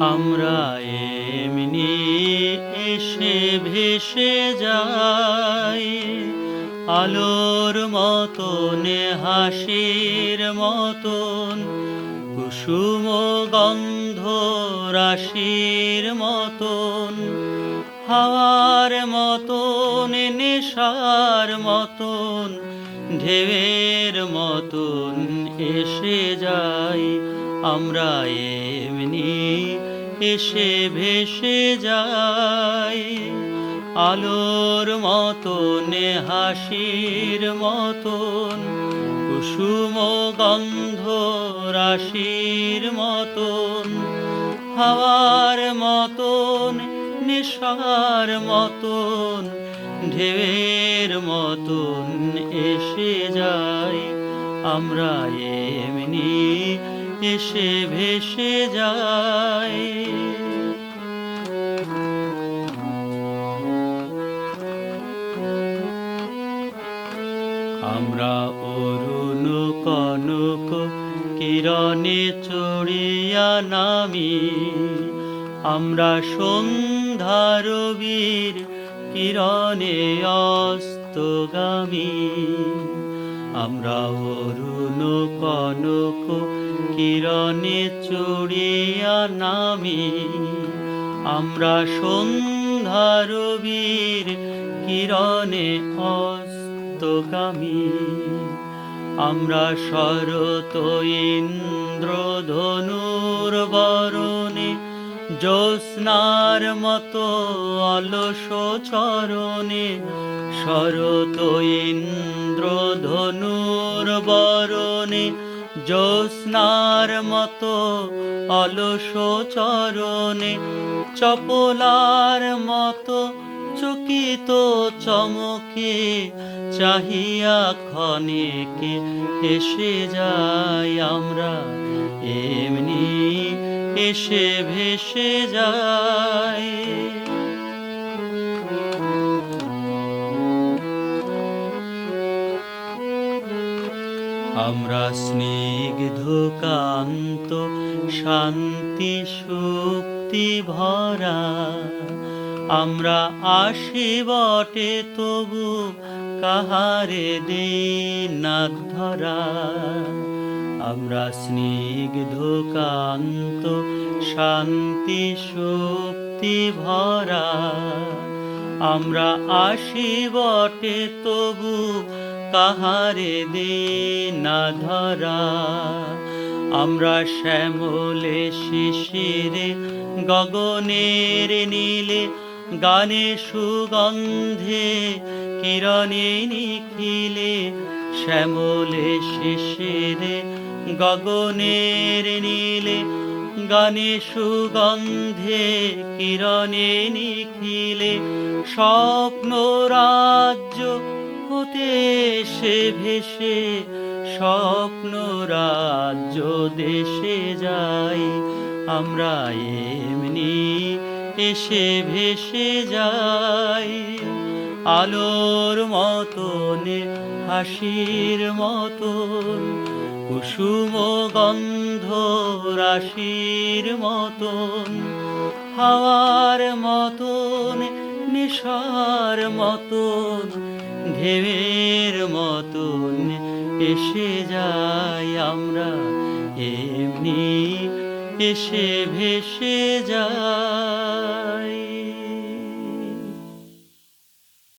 আমরা এমনি এসে ভেসে যাই। আলোর মতন, হাসির মতন, কুসুম গন্ধ রাশির মতন, হাওয়ার মতন, নেশার মতন, ঢেউয়ের মতন এসে যাই। আমরা এমনি এসে ভেসে যায়। আলোর মতন, হাসির মতন, কুসুম গন্ধ রাশির মতন, হাওয়ার মতন, নেশার মতন, ঢেউয়ের মতন এসে যায়। আমরা এমনি এসে ভেসে যায়। আমরা অরুণ কনক কিরণে চড়িয়া নামি আমরা সন্ধ্যার বীর কিরণে অস্তগামী। আমরা অরুণ কনক, কিরণে চড়িয়া নামি। আমরা সন্ধ্যার বীর, কিরণে অস্তগামী। আমরা শরত ইন্দ্রধনুর বরণে, জ্যোৎস্নার মতো অলস চরণে। শরত ইন্দ্রধনুর জ্যোৎস্নার মতো অলস চরণে চপলার মতো চকিত চমকে চাহিয়া ক্ষণেকে এসে যাই আমরা, এমনি এসে ভেসে যাই। আমরা স্নিগ্ধ কান্ত, শান্তি, শক্তি ভরা। আমরা আসি বটে, তবু কাহারে দিন ধরা। আমরা স্নিগ্ধ কান্ত, শান্তি, শক্তি ভরা। আমরা আসি বটে, তবু কাহারে দিন ধরা? আমরা শ্যামলে শিশিরে গগনের নীলে গানে সুগন্ধে কিরণে নিখিলে শ্যামলে শিশিরে গগনের নীলে গানে সুগন্ধে কিরণে নিখিলে স্বপ্ন রাজ্য হতে সে ভেসে স্বপ্ন রাজ্য দেশে যাই। আমরা এমনি এসে ভেসে যাই। আলোর মতন, হাসির মতন, কুসুম গন্ধ রাশির মতন, হাওয়ার মতন, নিশার মতন ঢেউয়ের মতন এসে যাই আমরা এমনি এসে ভেসে যাই।